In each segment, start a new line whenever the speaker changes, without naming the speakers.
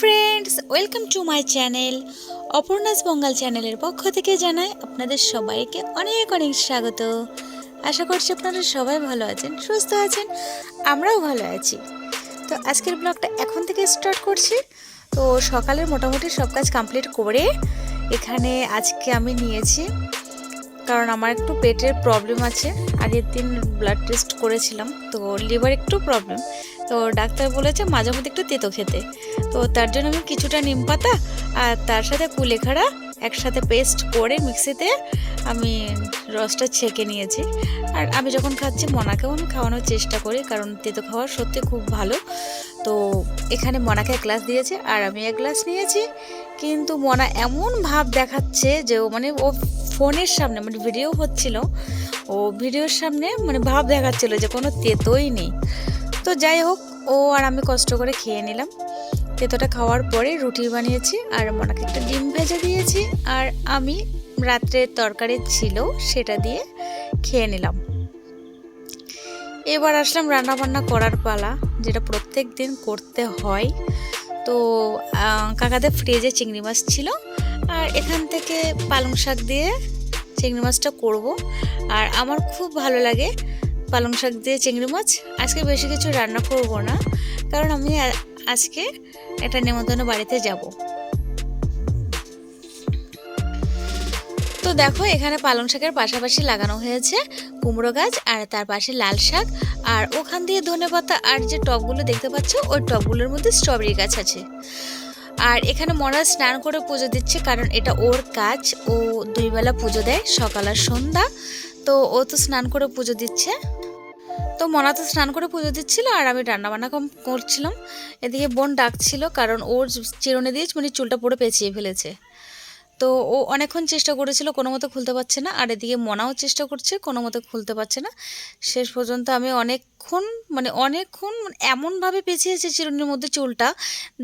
Friends welcome to my channel Aparna's Bangal চ্যানেলের পক্ষ থেকে জানাই আপনাদের সবাইকে অনেক অনেক স্বাগত। আশা করছি আপনারা সবাই ভালো আছেন, সুস্থ আছেন, আমরাও ভালো আছি। তো আজকের ব্লগটা এখন থেকে স্টার্ট করছি। তো সকালের মোটামুটি সব কাজ কমপ্লিট করে এখানে আজকে আমি নিয়েছি কারণ আমার একটু পেটের প্রবলেম আছে। আগের দিন ব্লাড টেস্ট করেছিলাম, তো লিভার একটু প্রবলেম তো ডাক্তার বলেছে মাঝে মধ্যে একটু তেতো খেতে। তো তার জন্য আমি কিছুটা নিম পাতা আর তার সাথে কুলেখাড়া একসাথে পেস্ট করে মিক্সিতে আমি রসটা ছেঁকে নিয়েছি। আর আমি যখন খাচ্ছি, মনাকেও আমি খাওয়ানোর চেষ্টা করি, কারণ তেতো খাওয়া সত্যি খুব ভালো। তো এখানে মনাকে এক গ্লাস দিয়েছে, আর আমি এক গ্লাস নিয়েছি। কিন্তু মনা এমন ভাব দেখাচ্ছে যে ও মানে ও ফোনের সামনে মানে ভিডিও হচ্ছিল, ও ভিডিওর সামনে মানে ভাব দেখাচ্ছিল যে কোনো তেতোই নেই। তো যাই হোক, ও আর আমি কষ্ট করে খেয়ে নিলাম। তেতোটা খাওয়ার পরে রুটি বানিয়েছি, আর মনাকে একটা ডিম ভেজে দিয়েছি, আর আমি রাত্রে তরকারি ছিল, সেটা দিয়ে খেয়ে নিলাম। এবার আসলাম রান্না বান্না করার পালা, যেটা প্রত্যেক দিন করতে হয়। তো কাকাদের ফ্রিজে চিংড়ি মাছ ছিল, আর এখান থেকে পালং শাক দিয়ে চিংড়ি মাছটা করব। আর আমার খুব ভালো লাগে পালং শাক দিয়ে চিংড়ি মাছ। আজকে বেশি কিছু রান্না করব না, কারণ আমি আজকে একটা নেমন্তন্ন বাড়িতে যাব। তো দেখো, এখানে পালং শাকের পাশাপাশি লাগানো হয়েছে কুমড়ো গাছ আর তার পাশে লাল শাক। আর ওখান দিয়ে ধনেপাতা আর যে টবগুলো দেখতে পাচ্ছ, ওই টবগুলোর মধ্যে স্ট্রবেরি গাছ আছে। আর এখানে মরা স্নান করে পুজো দিচ্ছে, কারণ এটা ওর কাজ। ও দুইবেলা পুজো দেয় সকাল আর সন্ধ্যা, তো ও তো স্নান করে পুজো দিচ্ছে। তো মনা তো স্নান করে পুজো দিচ্ছিল আর আমি রান্না বান্না কম করছিলাম। এদিকে বোন ডাকছিল, কারণ ওর চিরুনি দিয়ে মানে চুলটা পুরো পেঁচিয়ে ফেলেছে। তো ও অনেকক্ষণ চেষ্টা করেছিল, কোনো মতো খুলতে পারছে না। আর এদিকে মনাও চেষ্টা করছে, কোনো মতো খুলতে পারছে না। শেষ পর্যন্ত আমি অনেকক্ষণ মানে অনেকক্ষণ এমনভাবে পেঁচিয়েছি চিরুনির মধ্যে চুলটা,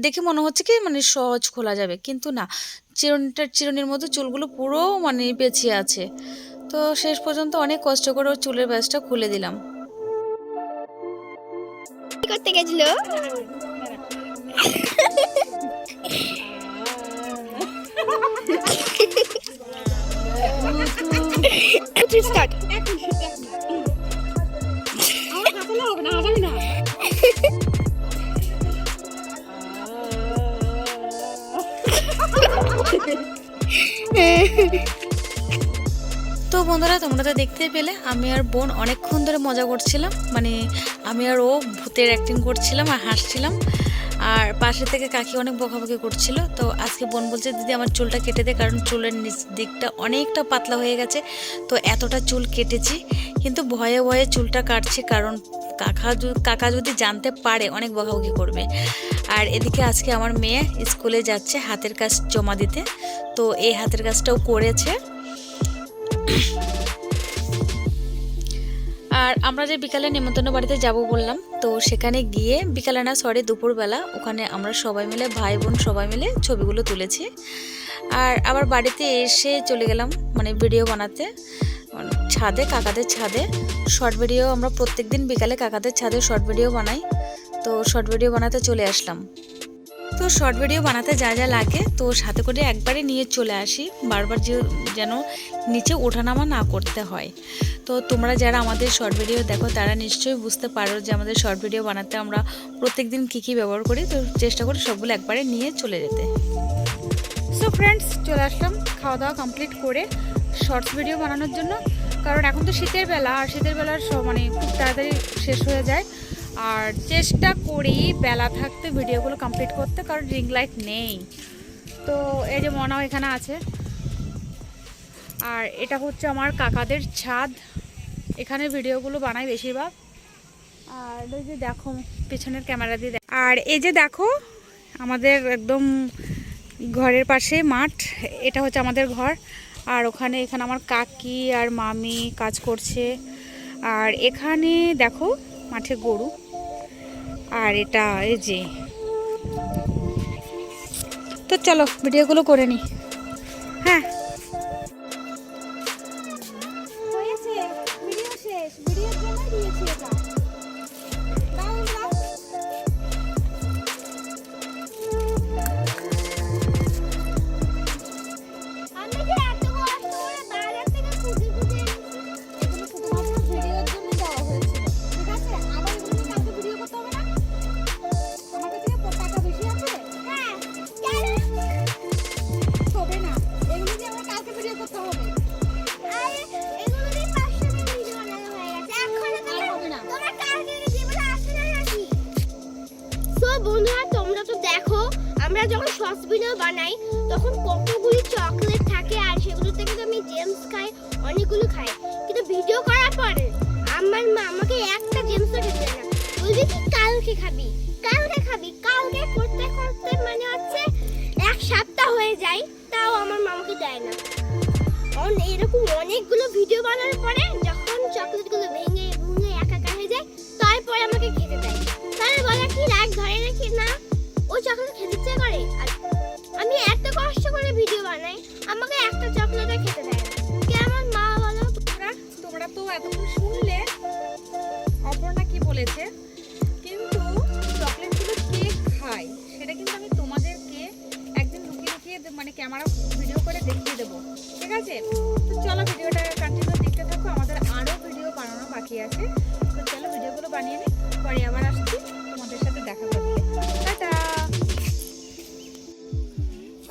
দেখে মনে হচ্ছে কি মানে সহজ খোলা যাবে। কিন্তু না, চিরুনিটার, চিরুনির মধ্যে চুলগুলো পুরো মানে পেঁচিয়ে আছে। তো শেষ পর্যন্ত অনেক কষ্ট করে ওর চুলের ব্যাসটা খুলে দিলাম।
করতে গেছিল? স্টার্ট
তো বন্ধুরা, তোমরা তো দেখতেই পেলে, আমি আর বোন অনেকক্ষণ ধরে মজা করছিলাম। মানে আমি আর ও ভূতের অ্যাক্টিং করছিলাম আর হাসছিলাম। আর পাশে থেকে কাকি অনেক বকাবকি করছিল, তো আজকে বোন বলছে, দিদি, আমার চুলটা কেটে দে, কারণ চুলের নিচ দিকটা অনেকটা পাতলা হয়ে গেছে, তো এতটা চুল কেটেছি। কিন্তু ভয়ে ভয়ে চুলটা কাটছি, কারণ কাকা কাকা যদি জানতে পারে, অনেক বকাবকি করবে। আর এদিকে আজকে আমার মেয়ে স্কুলে যাচ্ছে হাতের কাজ জমা দিতে, তো এই হাতের কাজটাও করেছে। আর আমরা যে বিকালে নেমন্তন্ন বাড়িতে যাব বললাম, তো সেখানে গিয়ে বিকালে না সরি দুপুরবেলা ওখানে আমরা সবাই মিলে, ভাই বোন সবাই মিলে ছবিগুলো তুলেছি। আর আবার বাড়িতে এসে চলে গেলাম মানে ভিডিও বানাতে মানে ছাদে, কাকাদের ছাদে। শর্ট ভিডিও আমরা প্রত্যেক দিন বিকালে কাকাদের ছাদে শর্ট ভিডিও বানাই, তো শর্ট ভিডিও বানাতে চলে আসলাম। তো শর্ট ভিডিও বানাতে যা যা লাগে, তো সাথে করে একবারে নিয়ে চলে আসি। বারবার যে, যেন নিচে ওঠানামা না করতে হয়। তো তোমরা যারা আমাদের শর্ট ভিডিও দেখো, তারা নিশ্চয়ই বুঝতে পারো যে আমাদের শর্ট ভিডিও বানাতে আমরা প্রত্যেক দিন কী কী ব্যবহার করি। তো চেষ্টা করি সবগুলো একবারে নিয়ে চলে যেতে। সো ফ্রেন্ডস চলে আসলাম খাওয়া দাওয়া কমপ্লিট করে শর্টস ভিডিও বানানোর জন্য। কারণ এখন তো শীতের বেলা, আর শীতের বেলার মানে খুব তাড়াতাড়ি শেষ হয়ে যায়। আর চেষ্টা করি বেলা থাকতে ভিডিওগুলো কমপ্লিট করতে, কারণ রিং লাইট নেই। তো এই যে মনাও এখানে আছে। আর এটা হচ্ছে আমার কাকাদের ছাদ। এখানে ভিডিওগুলো বানাই বেশিরভাগ। আর ওই যে দেখো, পেছনের ক্যামেরা দিয়ে আর এই যে দেখো, আমাদের একদম ঘরের পাশে মাঠ। এটা হচ্ছে আমাদের ঘর। আর ওখানে এখানে আমার কাকি আর মামি কাজ করছে। আর এখানে দেখো, মাঠে গরু। আর এটা এই যে। তো চলো ভিডিওগুলো করে নি।
আমরা যখন ভিডিও বানাই, তখন কতগুলি চকলেট থাকে আর সেগুলো থেকে আমি জেমস খাই, অনেকগুলো খাই। কিন্তু ভিডিও করার পরে আমার মা আমাকে একটা জেমসও খেতে না। বলবি কি কালকে খাবি কালকে খাবি, কালকে করতে করতে মানে হচ্ছে এক সপ্তাহ হয়ে যায়, তাও আমার মামাকে দেয় না। অন এরকম অনেকগুলো ভিডিও বানানোর পরে যখন চকলেটগুলো ভেঙে ভুঙে একাকার হয়ে যায়, তারপরে আমাকে খেতে দেয়। তাহলে বলে, কি রাগ ধরে নাকি? না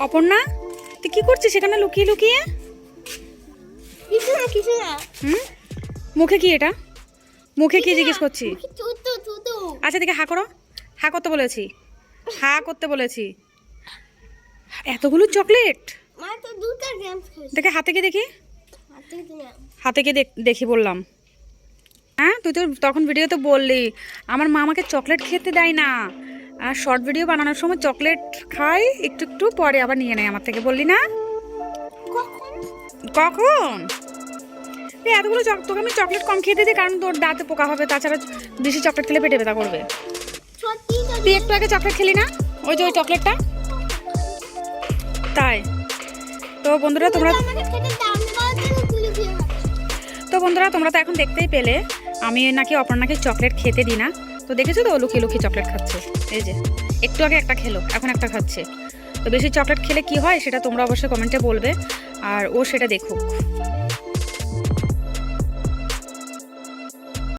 অপর্ণা
তুই কি করছিস সেখানে লুকিয়ে লুকিয়ে?
কিছু না কিছু না।
হুম? মুখে কি এটা? মুখে কি জিজ্ঞেস করছি? আচ্ছা দেখে হা করো। হা করতে বলেছি। হা করতে বলেছি। এতগুলো চকলেট? দেখে হাতে গিয়ে দেখি?
হাতে
দেখ- দেখি বললাম। হ্যাঁ তুই তো তখন ভিডিওতে বললি। আমার মা আমাকে চকলেট খেতে দেয় না। আর শর্ট ভিডিও বানানোর সময় চকলেট খাই, একটু একটু পরে আবার নিয়ে নেয় আমার থেকে, বললি না?
কখন?
এতগুলো তোকে আমি চকলেট কম খেতে দিই, কারণ তোর দাঁতে পোকা হবে, তাছাড়া বেশি চকলেট খেলে পেটে ব্যথা করবে। তুই একটু আগে চকলেট খেলি না? ওই যে ওই চকলেটটা তাই। তো বন্ধুরা, তোমরা।
তো
বন্ধুরা, তোমরা তো এখন দেখতেই পেলে, আমি নাকি অপর্ণাকে চকলেট খেতে দিই না। তো দেখেছ তো? লুকিয়ে লুকিয়ে চকলেট খাচ্ছে। এই যে, একটু আগে একটা খেলো, এখন একটা খাচ্ছে। তো বেশি চকলেট খেলে কি হয় সেটা তোমরা অবশ্যই কমেন্টে বলবে, আর ও সেটা দেখুক।